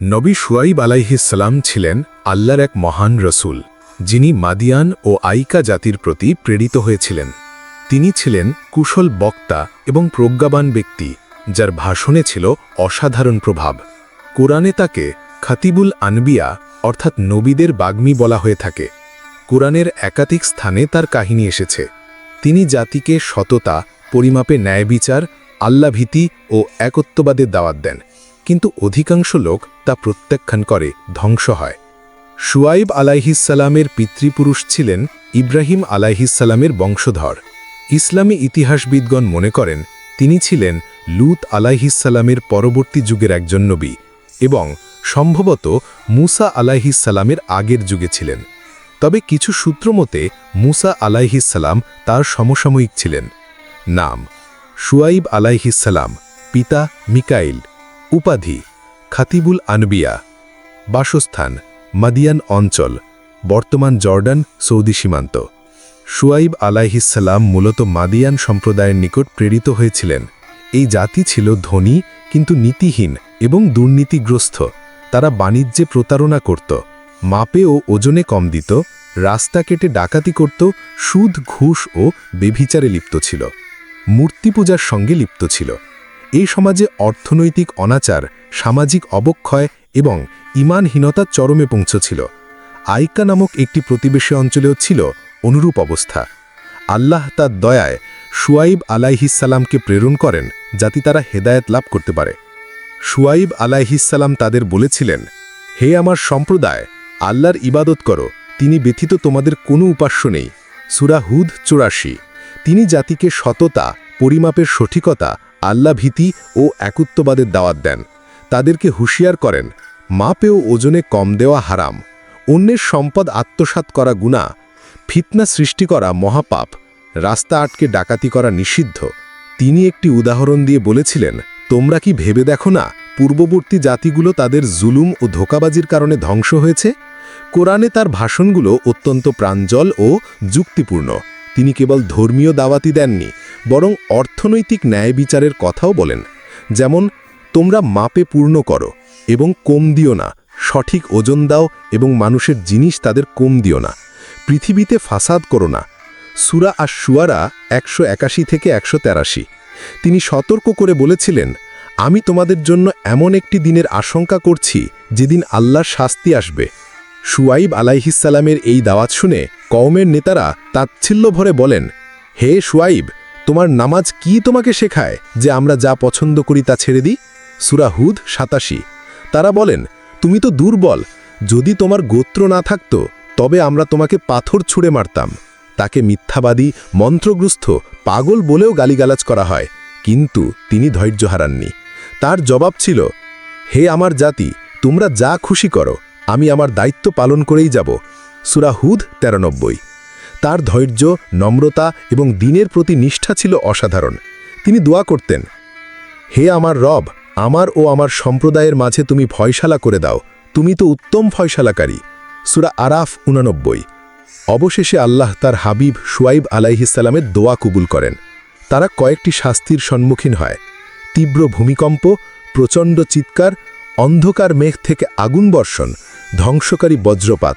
নবী শুয়াইব আলাইহিসাল্লাম ছিলেন আল্লাহর এক মহান রসুল, যিনি মাদিয়ান ও আইকা জাতির প্রতি প্রেরিত হয়েছিলেন। তিনি ছিলেন কুশল বক্তা এবং প্রজ্ঞাবান ব্যক্তি, যার ভাষণে ছিল অসাধারণ প্রভাব। কোরআনে তাকে খাতিবুল আনবিয়া অর্থাৎ নবীদের বাগ্মী বলা হয়ে থাকে। কোরআনের একাধিক স্থানে তার কাহিনী এসেছে। তিনি জাতিকে সততা, পরিমাপে ন্যায়বিচার, আল্লাভীতি ও একত্ববাদের দাওয়াত দেন। কিন্তু অধিকাংশ লোক তা প্রত্যাখ্যান করে ধ্বংস হয়। সুয়াইব আলাইহিসালামের পিতৃপুরুষ ছিলেন ইব্রাহিম আলাইহিসালামের বংশধর। ইসলামী ইতিহাসবিদগণ মনে করেন, তিনি ছিলেন লুত আলাইহিসালামের পরবর্তী যুগের একজন নবী এবং সম্ভবত মুসা আলাইহিসালামের আগের যুগে ছিলেন। তবে কিছু সূত্রমতে মুসা আলাইহিসাল্লাম তার সমসাময়িক ছিলেন। নাম সুয়াইব আলাইহিসাল্লাম পিতা মিকাইল। উপাধি, খাতিবুল আনবিয়া, বাসস্থান, মাদিয়ান অঞ্চল, বর্তমান জর্ডান, সৌদি সীমান্ত। সুয়াইব আলাইহিসাল্লাম মূলত মাদিয়ান সম্প্রদায়ের নিকট প্রেরিত হয়েছিলেন। এই জাতি ছিল ধনী, কিন্তু নীতিহীন এবং দুর্নীতিগ্রস্ত। তারা বাণিজ্যে প্রতারণা করত, মাপে ও ওজনে কম দিত, রাস্তা কেটে ডাকাতি করত, সুদ, ঘুষ ও বেভিচারে লিপ্ত ছিল। মূর্তি পূজার সঙ্গে লিপ্ত ছিল। এই সমাজে অর্থনৈতিক অনাচার, সামাজিক অবক্ষয় এবং ইমানহীনতা চরমে পৌঁছছিল। আইকা নামক একটি প্রতিবেশী অঞ্চলেও ছিল অনুরূপ অবস্থা। আল্লাহ তার দয়ায় সুয়াইব আলাইহিসাল্লামকে প্রেরণ করেন যাতে তারা হেদায়েত লাভ করতে পারে। সুয়াইব আলাইহিসাল্লাম তাদের বলেছিলেন, হে আমার সম্প্রদায়, আল্লাহর ইবাদত করো, তিনি ব্যথিত তোমাদের কোনো উপাস্য নেই। সুরাহুদ চুরাশি, তিনি জাতিকে সততা, পরিমাপের সঠিকতা আল্লাভীতি ও একত্ববাদের দাওয়াত দেন। তাদেরকে হুঁশিয়ার করেন, মাপে ও ওজনে কম দেওয়া হারাম, অন্যের সম্পদ আত্মসাৎ করা গুণা ফিতনা সৃষ্টি করা মহাপাপ, রাস্তা আটকে ডাকাতি করা নিষিদ্ধ। তিনি একটি উদাহরণ দিয়ে বলেছিলেন, তোমরা কি ভেবে দেখো না, পূর্ববর্তী জাতিগুলো তাদের জুলুম ও ধোকাবাজির কারণে ধ্বংস হয়েছে? কোরআনে তার ভাষণগুলো অত্যন্ত প্রাঞ্জল ও যুক্তিপূর্ণ। তিনি কেবল ধর্মীয় দাওয়াতি দেননি বরং অর্থনৈতিক ন্যায় বিচারের কথাও বলেন, যেমন, তোমরা মাপে পূর্ণ করো এবং কম দিও না, সঠিক ওজন দাও এবং মানুষের জিনিস তাদের কম দিও না, পৃথিবীতে ফাসাদ করো না। সুরা আর সুয়ারা একশো একাশি থেকে একশো তেরাশি। তিনি সতর্ক করে বলেছিলেন, আমি তোমাদের জন্য এমন একটি দিনের আশঙ্কা করছি যেদিন আল্লাহর শাস্তি আসবে। সুয়াইব আলাইহিসালামের এই দাওয়াত শুনে কওমের নেতারা তাচ্ছিল্য ভরে বলেন, হে সুয়াইব তোমার নামাজ কি তোমাকে শেখায় যে আমরা যা পছন্দ করি তা ছেড়ে দিই? সুরাহুদ সাতাশি। তারা বলেন, তুমি তো দুর্বল। যদি তোমার গোত্র না থাকত, তবে আমরা তোমাকে পাথর ছুঁড়ে মারতাম। তাকে মিথ্যাবাদী, মন্ত্রগ্রস্ত, পাগল বলেও গালিগালাজ করা হয়। কিন্তু তিনি ধৈর্য হারাননি। তার জবাব ছিল, হে আমার জাতি, তোমরা যা খুশি করো, আমি আমার দায়িত্ব পালন করেই যাব। সুরাহুদ তেরানব্বই তার ধৈর্য, নম্রতা এবং দিনের প্রতি নিষ্ঠা ছিল অসাধারণ। তিনি দোয়া করতেন, হে আমার রব, আমার ও আমার সম্প্রদায়ের মাঝে তুমি ফয়সালা করে দাও। তুমি তো উত্তম ফয়সালাকারী। সুরা আরাফ উনানব্বই। অবশেষে আল্লাহ তার হাবিব শুয়াইব আলাইহিসাল্লামের দোয়া কবুল করেন। তারা কয়েকটি শাস্তির সম্মুখীন হয়। তীব্র ভূমিকম্প, প্রচণ্ড চিৎকার, অন্ধকার মেঘ থেকে আগুন বর্ষণ, ধ্বংসকারী বজ্রপাত।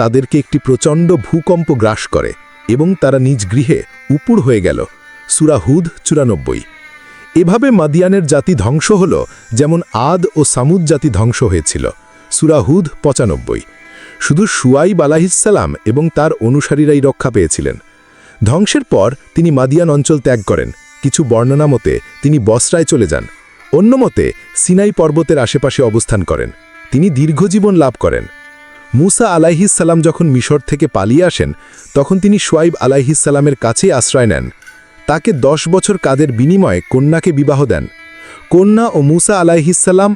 তাদেরকে একটি প্রচণ্ড ভূকম্প গ্রাস করে এবং তারা নিজ গৃহে উপুর হয়ে গেল। সুরাহুদ চুরানব্বই। এভাবে মাদিয়ানের জাতি ধ্বংস হল, যেমন আদ ও সামুদ জাতি ধ্বংস হয়েছিল। সুরাহুদ পঁচানব্বই। শুধু সুয়াইব আলাহিসাল্লাম এবং তার অনুসারীরাই রক্ষা পেয়েছিলেন। ধ্বংসের পর তিনি মাদিয়ান অঞ্চল ত্যাগ করেন। কিছু বর্ণনা মতে তিনি বসরায় চলে যান। অন্য মতে সিনাই পর্বতের আশেপাশে অবস্থান করেন। তিনি দীর্ঘজীবন লাভ করেন। মুসা আলাইহিসাল্লাম যখন মিশর থেকে পালিয়ে আসেন, তখন তিনি সোয়াইব আলাইহিসাল্লামের কাছেই আশ্রয় নেন। তাকে দশ বছর কাদের বিনিময়ে কন্যাকে বিবাহ দেন। কন্যা ও মুসা আলাইহিসাল্লাম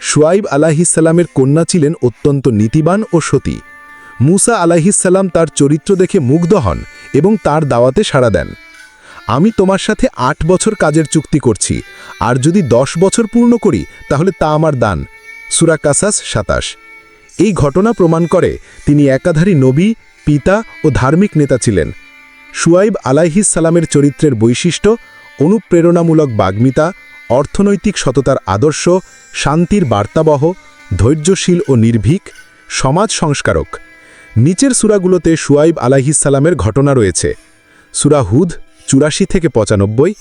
সোয়াইব আলাহিসাল্লামের কন্যা ছিলেন অত্যন্ত নীতিবান ও সতী। মুসা আলাহিসাল্লাম তার চরিত্র দেখে মুগ্ধ হন এবং তার দাওয়াতে সাড়া দেন। আমি তোমার সাথে আট বছর কাজের চুক্তি করছি, আর যদি দশ বছর পূর্ণ করি, তাহলে তা আমার দান। সুরা কাসাস সাতাশ। এই ঘটনা প্রমাণ করে তিনি একাধারী নবী, পিতা ও ধার্মিক নেতা ছিলেন। সুয়াইব আলাইহিস সালামের চরিত্রের বৈশিষ্ট্য, অনুপ্রেরণামূলক বাগ্মিতা, অর্থনৈতিক সততার আদর্শ, শান্তির বার্তাবহ, ধৈর্যশীল ও নির্ভীক, সমাজ সংস্কারক। নিচের সুরাগুলোতে সুয়াইব আলাহিসাল্লামের ঘটনা রয়েছে। সুরা হুদ চুরাশি থেকে পঁচানব্বই,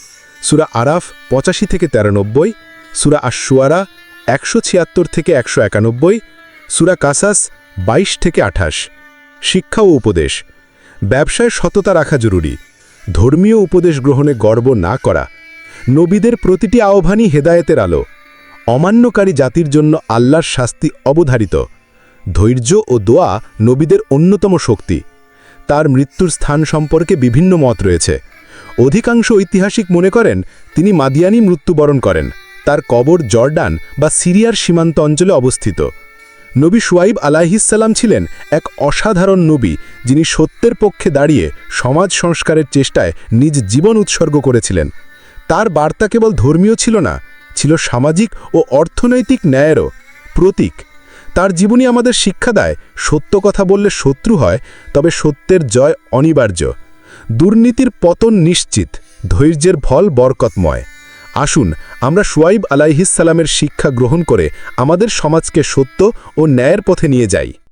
সুরা আরাফ পঁচাশি থেকে তেরানব্বই, সুরা আশুয়ারা একশো ছিয়াত্তর থেকে একশো একানব্বই সুরা কাসাস বাইশ থেকে আঠাশ। শিক্ষা ও উপদেশ। ব্যবসায় সততা রাখা জরুরি। ধর্মীয় উপদেশ গ্রহণে গর্ব না করা। নবীদের প্রতিটি আহ্বানই হেদায়েতের আলো। অমান্যকারী জাতির জন্য আল্লাহর শাস্তি অবধারিত। ধৈর্য ও দোয়া নবীদের অন্যতম শক্তি। তার মৃত্যুর স্থান সম্পর্কে বিভিন্ন মত রয়েছে। অধিকাংশ ঐতিহাসিক মনে করেন, তিনি মাদিয়ানি মৃত্যুবরণ করেন। তার কবর জর্ডান বা সিরিয়ার সীমান্ত অঞ্চলে অবস্থিত। নবী সুয়াইব আলাহিসাল্লাম ছিলেন এক অসাধারণ নবী, যিনি সত্যের পক্ষে দাঁড়িয়ে সমাজ সংস্কারের চেষ্টায় নিজ জীবন উৎসর্গ করেছিলেন। তার বার্তা কেবল ধর্মীয় ছিল না, ছিল সামাজিক ও অর্থনৈতিক ন্যায়েরও প্রতীক। তার জীবনী আমাদের শিক্ষা দেয়, সত্য কথা বললে শত্রু হয়, তবে সত্যের জয় অনিবার্য। দুর্নীতির পতন নিশ্চিত, ধৈর্যের ফল বরকতময়। আসুন আমরা সোয়াইব আলাইহিসালামের শিক্ষা গ্রহণ করে আমাদের সমাজকে সত্য ও ন্যায়ের পথে নিয়ে যাই।